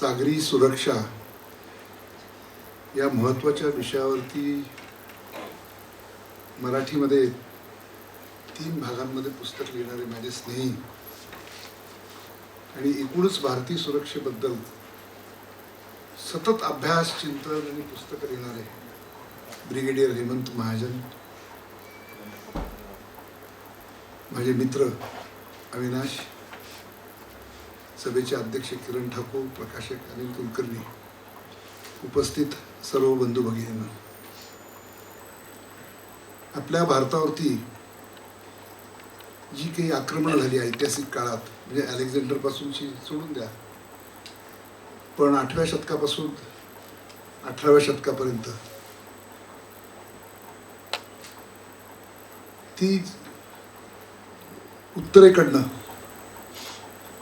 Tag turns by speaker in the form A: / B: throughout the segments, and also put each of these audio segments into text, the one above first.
A: सागरी सुरक्षा या महत्त्वाच्या विषयावरती मराठीमध्ये तीन भागांमध्ये पुस्तक लिहिणारे माझे स्नेही. आणि एकूणच भारतीय सुरक्षेबद्दल सतत अभ्यास चिंतन आणि पुस्तक लिहिणारे ब्रिगेडियर हेमंत महाजन माझे मित्र अविनाश सभेचे अध्यक्ष किरण ठाकूर प्रकाशक अनिल कुलकर्णी उपस्थित सर्व बंधू भगिनींना. आपल्या भारतावरती जी काही आक्रमणं झाली ऐतिहासिक काळात म्हणजे अलेक्झांडरपासूनची सोडून द्या पण आठव्या शतकापासून अठराव्या शतकापर्यंत ती उत्तरेकडनं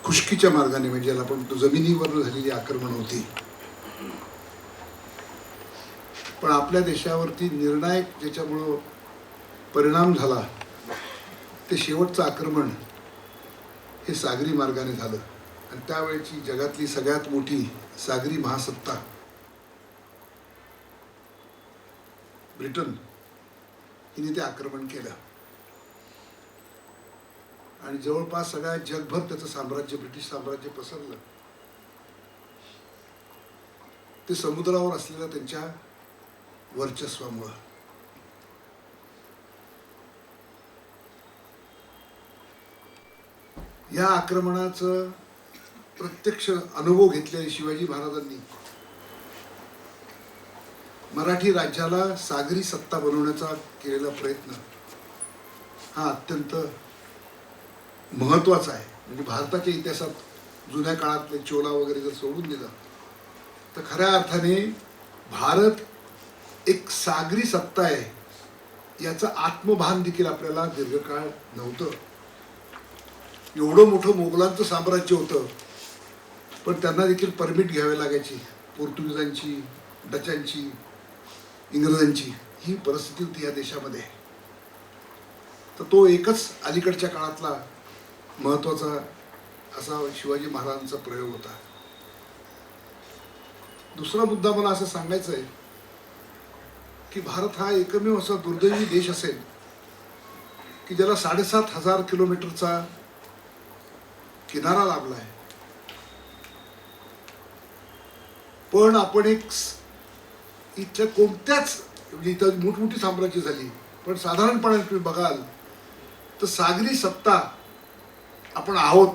A: खुशकीच्या मार्गाने म्हणजे ज्याला आपण जमिनीवर झालेली आक्रमण होती. पण आपल्या देशावरती निर्णायक ज्याच्यामुळं परिणाम झाला ते शेवटचं आक्रमण हे सागरी मार्गाने झालं. आणि त्यावेळेची जगातली सगळ्यात मोठी सागरी महासत्ता ब्रिटन हिने ते आक्रमण केलं. आणि जवळपास सगळ्या जगभर त्याचं साम्राज्य ब्रिटिश साम्राज्य पसरलं. ते समुद्रावर असलेल्या त्यांच्या वर्चस्वामुळं. या आक्रमणाचं प्रत्यक्ष अनुभव घेतलेले शिवाजी महाराजांनी. मराठी राज्याला सागरी सत्ता बनवण्याचा केलेला प्रयत्न हा अत्यंत महत्त्वाचा आहे. म्हणजे भारताच्या इतिहासात जुन्या काळातले चोला वगैरे जर सोडून दिलं तर खऱ्या अर्थाने भारत एक सागरी सत्ता आहे. याचं आत्मभान देखील आपल्याला दीर्घकाळ नव्हतं. एवढं मोठं मोगलांचं साम्राज्य होतं पण त्यांना देखील परमिट घ्यावी लागायची. पोर्तुगीजांची डचांची इंग्रजांची ही परिस्थिती होती या देशामध्ये. तर तो एकच अलीकडच्या काळातला महत्त्वाचा असा शिवाजी महाराजांचा प्रयोग होता. दुसरा मुद्दा मला असं सांगायचं आहे की भारत हा एकमेव असा दुर्दैवी देश असेल की ज्याला साडेसात हजार किलोमीटरचा किनारा लाभला आहे पण आपण एक इथल्या कोणत्याच म्हणजे इथं मोठमोठी साम्राज्य झाली पण साधारणपणे तुम्ही बघाल तर सागरी सत्ता आपण आहोत.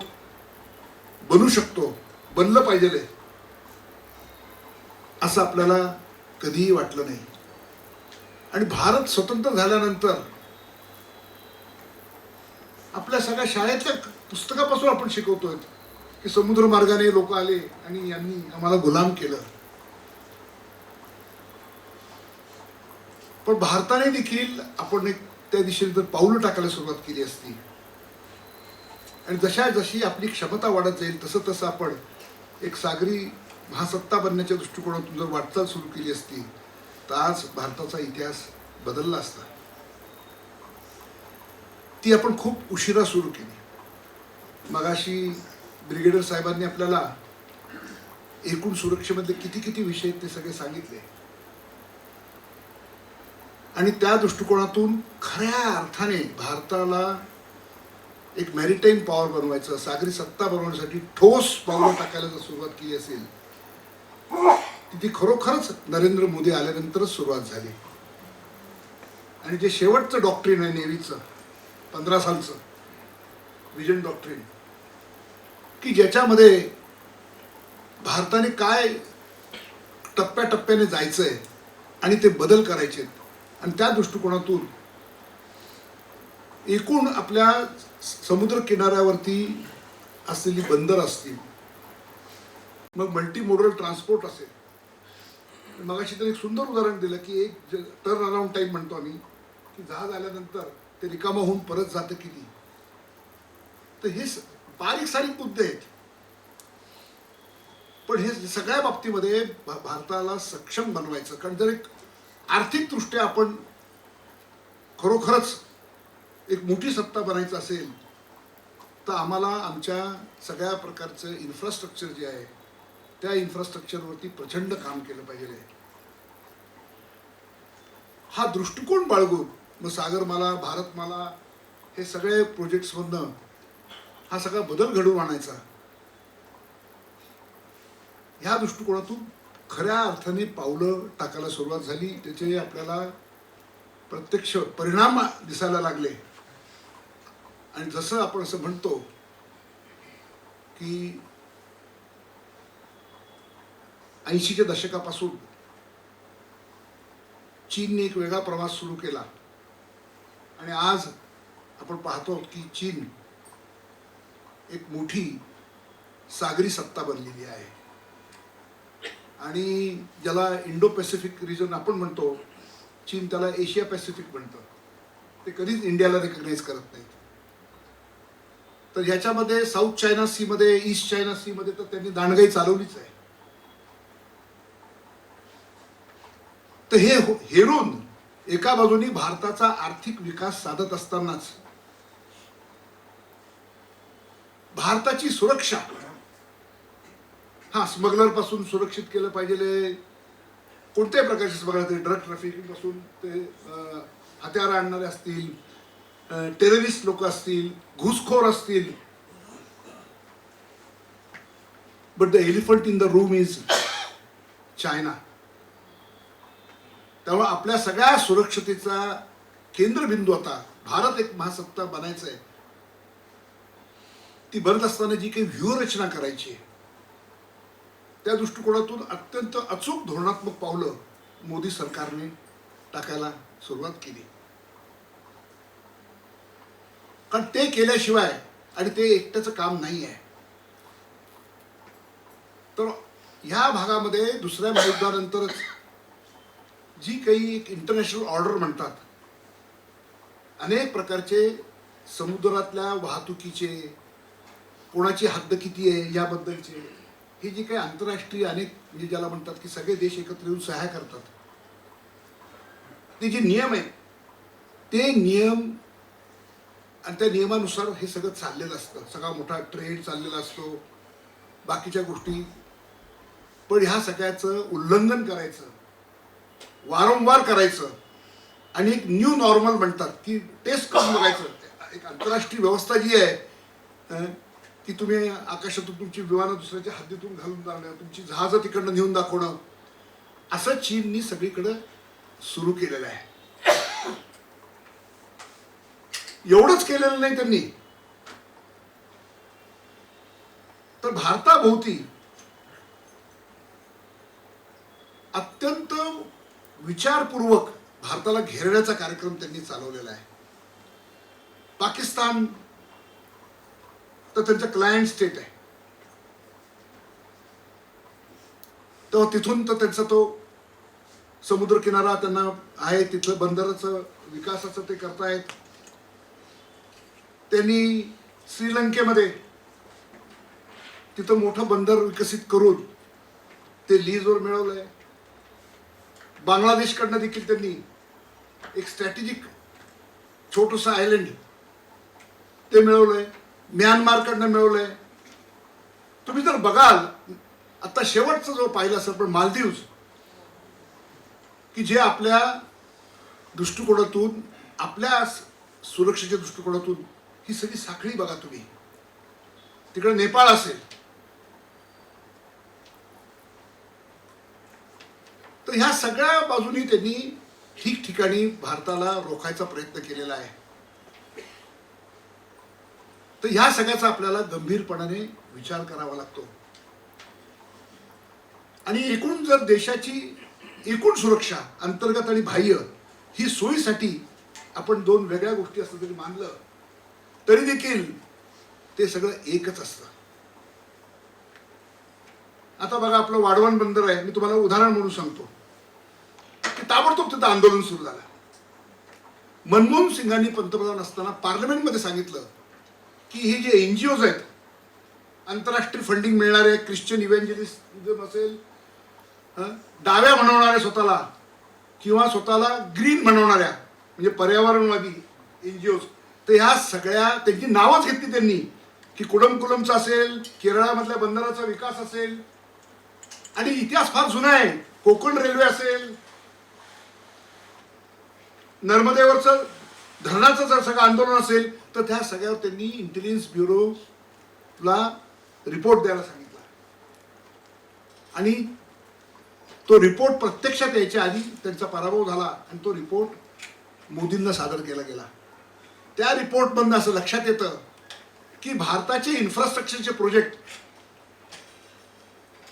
A: बनू शकतो. बनलं पाहिजे असं आपल्याला कधीही वाटलं नाही. आणि भारत स्वतंत्र झाल्यानंतर आपल्या सगळ्या शाळेतल्या पुस्तकापासून आपण शिकवतोय की समुद्र मार्गाने लोक आले आणि यांनी आम्हाला गुलाम केलं. पण भारताने देखील आपण एक त्या दिशेने जर पाऊलं टाकायला सुरुवात केली असती आणि जशा जशी आपली क्षमता वाढत जाईल तसं तसं आपण एक सागरी महासत्ता बनण्याच्या दृष्टिकोनातून जर वाटचाल सुरू केली असती तर आज भारताचा इतिहास बदलला असता. ती आपण खूप उशिरा सुरू केली. मगाशी ब्रिगेडियर साहेबांनी आपल्याला एकूण सुरक्षेमधले किती किती विषय आहेत ते सगळे सांगितले. आणि त्या दृष्टिकोनातून खऱ्या अर्थाने भारताला एक मॅरिटाईम पॉवर बनवायचं सागरी सत्ता बनवण्यासाठी ठोस पावलं टाकायला जर सुरुवात केली असेल ती खरोखरच नरेंद्र मोदी आल्यानंतरच सुरुवात झाली. आणि जे शेवटचं डॉक्ट्रिन आहे नेव्हीचं पंधरा सालचं विजन डॉक्ट्रिन की ज्याच्यामध्ये भारताने काय टप्प्याटप्प्याने जायचंय आणि ते बदल करायचे आणि त्या दृष्टिकोनातून एकूण आपल्या समुद्र किनाऱ्यावरती असलेली बंदर असतील मग मल्टी मोडल ट्रान्सपोर्ट असेल. मगाशी तर एक सुंदर उदाहरण दिलं की एक टर्न अराउंड टाईम म्हणतो आम्ही की जहाज आल्यानंतर ते रिकामा होऊन परत जातं किती तर हे बारीक सारीक मुद्दे आहेत. पण हे सगळ्या बाबतीमध्ये भारताला सक्षम बनवायचं कारण जर एक आर्थिकदृष्ट्या आपण खरोखरच एक मोठी सत्ता बनायचं असेल तर आम्हाला आमच्या सगळ्या प्रकारचं इन्फ्रास्ट्रक्चर जे आहे त्या इन्फ्रास्ट्रक्चरवरती प्रचंड काम केलं पाहिजे. हा दृष्टिकोन बाळगून मग सागरमाला भारतमाला हे सगळे प्रोजेक्ट्समधनं हा सगळा बदल घडवून आणायचा. ह्या दृष्टिकोनातून खऱ्या अर्थाने पावलं टाकायला सुरुवात झाली. त्याचे आपल्याला प्रत्यक्ष परिणाम दिसायला लागले. आणि जसं आपण असं म्हणतो की ऐंशीच्या दशकापासून चीनने एक वेगळा प्रवास सुरू केला. आणि आज आपण पाहतो की चीन एक मोठी सागरी सत्ता बनलेली आहे. आणि ज्याला इंडो पॅसिफिक रिजन आपण म्हणतो चीन त्याला एशिया पॅसिफिक म्हणतं. ते कधीच इंडियाला रेकग्नाईज करत नाहीत. तर ह्याच्यामध्ये साऊथ चायना सीमध्ये ईस्ट चायना सीमध्ये तर त्यांनी दांडगाई चालवलीच आहे. तर हे हो, हेरून एका बाजूनी भारताचा आर्थिक विकास साधत असतानाच भारताची सुरक्षा हा स्मगलरपासून सुरक्षित केलं पाहिजे. कोणत्याही प्रकारचे स्मगलर ड्रग ट्रॅफिकिंगपासून ते हत्यारं आणणारे असतील टेररिस्ट लोक असतील घुसखोर असतील. But the elephant in the room is China त्यामुळे आपल्या सगळ्या सुरक्षतेचा केंद्रबिंदू आता भारत एक महासत्ता बनायचं आहे. ती बनत असताना जी काही व्यूहरचना करायची आहे त्या दृष्टिकोनातून अत्यंत अचूक धोरणात्मक पावलं मोदी सरकारने टाकायला सुरुवात केली. कारण ते केल्याशिवाय आणि ते एकट्याचं काम नाही आहे तर ह्या भागामध्ये दुसऱ्या महायुद्धानंतरच जी काही एक इंटरनॅशनल ऑर्डर म्हणतात अनेक प्रकारचे समुद्रातल्या वाहतुकीचे कोणाची हद्द किती आहे याबद्दलचे हे जे काही आंतरराष्ट्रीय अनेक म्हणजे ज्याला म्हणतात की सगळे देश एकत्र येऊन सहाय्य करतात. ते जे नियम आहेत ते नियम आणि त्या नियमानुसार हे सगळं चाललेलं असतं. सगळा मोठा ट्रेड चाललेला असतो. बाकीच्या गोष्टी. पण ह्या सगळ्याचं उल्लंघन करायचं. वारंवार करायचं. आणि एक न्यू नॉर्मल म्हणतात. की टेस्ट करून बघायचं. एक आंतरराष्ट्रीय व्यवस्था जी आहे ती की तुम्ही आकाशातून तुमची विमानं दुसऱ्याच्या हद्दीतून घालून जाणं तुमची जहाजं तिकडनं नेऊन दाखवणं असं चीननी सगळीकडं सुरू केलेलं आहे. एवढंच केलेलं नाही त्यांनी. तर भारताभोवती अत्यंत विचारपूर्वक भारताला घेरण्याचा कार्यक्रम त्यांनी चालवलेला आहे. पाकिस्तान तर त्यांचं क्लायंट स्टेट आहे. तर तिथून तर त्यांचा तो समुद्र किनारा त्यांना आहे तिथलं बंदराचं विकासाचं ते करतायत. त्यांनी श्रीलंकेमध्ये तिथं मोठं बंदर विकसित करून ते लीजवर मिळवलंय. बांगलादेशकडनं देखील त्यांनी एक स्ट्रॅटेजिक छोटस आयलंड ते मिळवलंय. म्यानमारकडनं मिळवलंय. तुम्ही जर बघाल आता शेवटचं जो पाहिलं असेल पण मालदीव्स की जे आपल्या दृष्टिकोनातून आपल्या सुरक्षेच्या दृष्टिकोनातून ही सगळी साखळी बघा तुम्ही. तिकडे नेपाळ असेल. तर ह्या सगळ्या बाजूनी त्यांनी ठिकठिकाणी भारताला रोखायचा प्रयत्न केलेला आहे. तर ह्या सगळ्याचा आपल्याला गंभीरपणाने विचार करावा लागतो. आणि एकूण जर देशाची एकूण सुरक्षा अंतर्गत आणि बाह्य ही सोयीसाठी आपण दोन वेगळ्या गोष्टी असं जरी मानलं तरी देखील ते सगळं एकच असतं. आता बघा आपलं वाढवण बंदर आहे. मी तुम्हाला उदाहरण म्हणून सांगतो. की ताबडतोब तिथं आंदोलन सुरू झालं. मनमोहन सिंगांनी पंतप्रधान असताना पार्लमेंटमध्ये सांगितलं की हे जे एन जी ओज आहेत आंतरराष्ट्रीय फंडिंग मिळणारे ख्रिश्चन इव्हेंजलिस्ट असेल डाव्या म्हणवणाऱ्या स्वतःला किंवा स्वतःला ग्रीन म्हणवणाऱ्या म्हणजे पर्यावरणवादी एन जी ओज तर ह्या सगळ्या त्यांची नावच घेतली त्यांनी. की कुडमकुलमचा असेल केरळामधल्या बंदराचा विकास असेल. आणि इतिहास फार जुना आहे. कोकण रेल्वे असेल. नर्मदेवरचं धरणाचं जर सगळं आंदोलन असेल तर त्या सगळ्यावर त्यांनी इंटेलिजन्स ब्युरोला रिपोर्ट द्यायला सांगितला. आणि तो रिपोर्ट प्रत्यक्षात यायच्या आधी त्यांचा पराभव झाला आणि तो रिपोर्ट मोदींना सादर केला गेला. त्या रिपोर्टमधनं असं लक्षात येतं की भारताचे इन्फ्रास्ट्रक्चरचे प्रोजेक्ट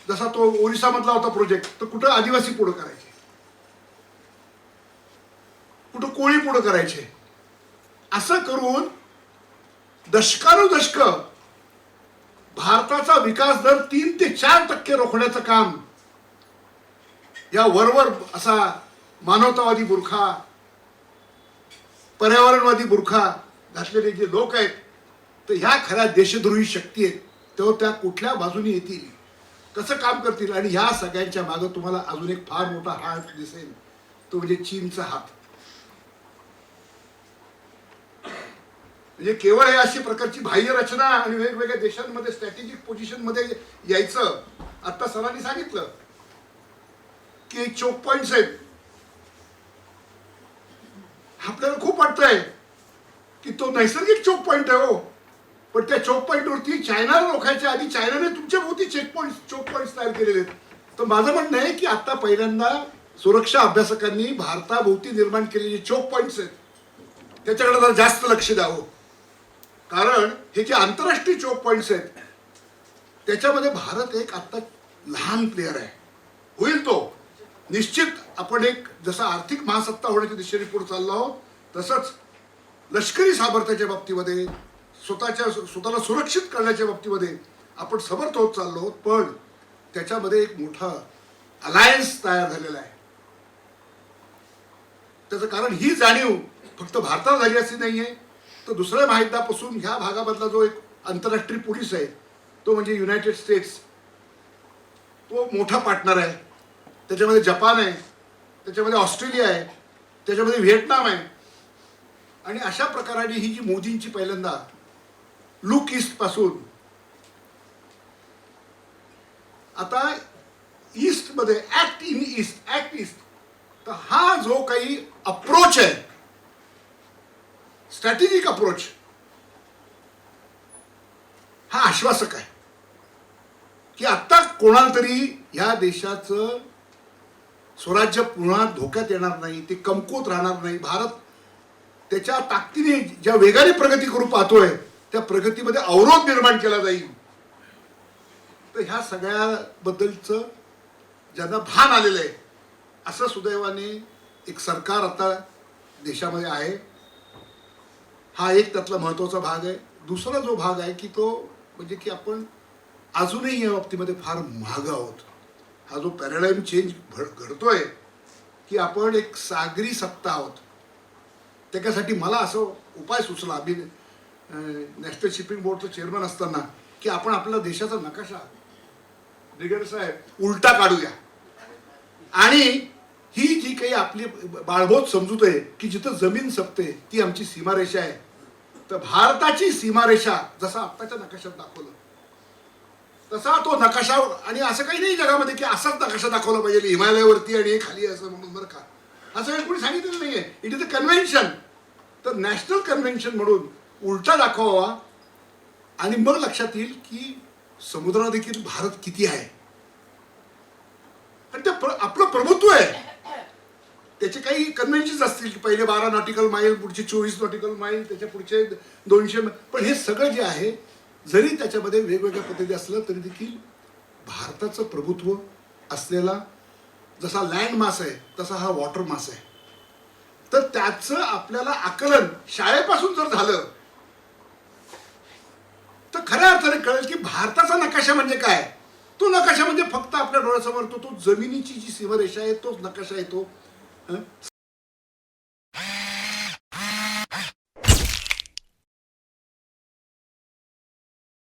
A: जसा तो ओरिसामधला होता प्रोजेक्ट तर कुठं आदिवासी पुढं करायचे? कुठं कोळी पुढं करायचे? असं करून दशकानुदशक भारताचा विकास दर तीन ते चार टक्के रोखण्याचं काम या वरवर असा मानवतावादी बुरखा पर्यावरणवादी बुरखा घातलेले जे लोक आहेत तर ह्या खऱ्या देशद्रोही शक्ती आहेत तेव्हा त्या कुठल्या बाजूने येतील? कसं काम करतील? आणि ह्या सगळ्यांच्या मागं तुम्हाला अजून एक फार मोठा हात दिसेल. तो म्हणजे चीनचा हात. म्हणजे केवळ हे अशी प्रकारची बाह्य रचना आणि वेगवेगळ्या देशांमध्ये स्ट्रॅटेजिक पोझिशनमध्ये यायचं आता सरांनी सांगितलं की चोक पॉइंट्स आहेत आपल्याला खूप वाटतंय की तो नैसर्गिक चोक पॉईंट आहे हो. पण त्या चोक पॉईंटवरती चायनाला रोखायच्या आधी चायनाने तुमच्या भोवती चेक पॉईंट चोक पॉईंट तयार केलेले आहेत. तर माझं म्हणणं आहे की आता पहिल्यांदा सुरक्षा अभ्यासकांनी भारताभोवती निर्माण केलेले चोक पॉईंट्स आहेत त्याच्याकडे जरा जास्त लक्ष द्यावं. कारण हे जे आंतरराष्ट्रीय चोक पॉईंट्स आहेत त्याच्यामध्ये भारत एक आत्ता लहान प्लेअर आहे. होईल तो. निश्चित आपण एक जसं आर्थिक महासत्ता होण्याच्या दिशेने पुढे चाललो आहोत तसंच लष्करी सामर्थ्याच्या बाबतीमध्ये स्वतःच्या स्वतःला सुरक्षित करण्याच्या बाबतीमध्ये आपण समर्थ होत चाललो आहोत. पण त्याच्यामध्ये एक मोठा अलायन्स तयार झालेला आहे. त्याचं कारण ही जाणीव फक्त भारताला झाली अशी नाही आहे तर दुसऱ्या महायुद्धापासून ह्या भागामधला जो एक आंतरराष्ट्रीय पोलीस आहे तो म्हणजे युनायटेड स्टेट्स तो मोठा पार्टनर आहे. त्याच्यामध्ये जपान आहे त्याच्यामध्ये ऑस्ट्रेलिया आहे त्याच्यामध्ये व्हिएटनाम आहे. आणि अशा प्रकाराने ही जी मोदींची पहिल्यांदा लुक ईस्टपासून आता ईस्टमध्ये act act in east act east तर हा जो काही अप्रोच आहे स्ट्रॅटेजिक अप्रोच हा आश्वासक आहे. की आत्ता कोणाला तरी ह्या देशाचं स्वराज्य पुन्हा धोक्यात येणार नाही ते कमकुवत राहणार नाही. भारत त्याच्या ताकदीने ज्या वेगाने प्रगती करू पाहतोय त्या प्रगतीमध्ये अवरोध निर्माण केला जाईल. तर ह्या सगळ्याबद्दलचं ज्यांना भान आलेलं आहे असं सुदैवाने एक सरकार आता देशामध्ये आहे. हा एक त्यातला महत्त्वाचा भाग आहे. दुसरा जो भाग आहे की तो म्हणजे की आपण अजूनही या बाबतीमध्ये फार महाग आहोत. हा जो पॅराडाईम चेंज घडतोय की आपण एक सागरी सत्ता आहोत. त्याच्यासाठी मला असं उपाय सुचला. मी नॅशनल शिपिंग बोर्डचं चेअरमन असताना की आपण आपल्या देशाचा नकाशा ब्रिगेड साहेब उलटा काढूया. आणि ही जी काही आपली बाळबोध समजूत आहे की जिथं जमीन सपते ती आमची सीमारेषा आहे. तर भारताची सीमारेषा जसा आत्ताच्या नकाशात दाखवलं तसा तो नकाशा आणि असं काही नाही जगामध्ये की असाच नकाशा दाखवला पाहिजे हिमालयावरती आणि हे खाली असं म्हणून बरं का? असं काही कोणी सांगितलेलं नाहीये. इट इज अ कन्व्हेन्शन तर नॅशनल कन्व्हेन्शन म्हणून उलटा दाखवावा आणि मग लक्षात येईल की समुद्रा देखील भारत किती आहे. आणि ते प्र- आपलं प्रभुत्व आहे. त्याचे काही कन्व्हेन्शन असतील. की पहिले बारा नॉटिकल माईल पुढचे चोवीस नॉटिकल माईल त्याच्या पुढचे दोनशे पण हे सगळं जे आहे जरी त्याच्यामध्ये वेगवेगळ्या पद्धती असलं तरी देखील भारताचं प्रभुत्व असलेला जसा लँड मास आहे तसा हा वॉटर मास आहे. तर त्याचं आपल्याला आकलन शाळेपासून जर झालं तर खऱ्या अर्थाने कळेल की भारताचा नकाशा म्हणजे काय? तो नकाशा म्हणजे फक्त आपल्या डोळ्यासमोर तो तो जमिनीची जी सीमारेषा आहे तोच नकाशा येतो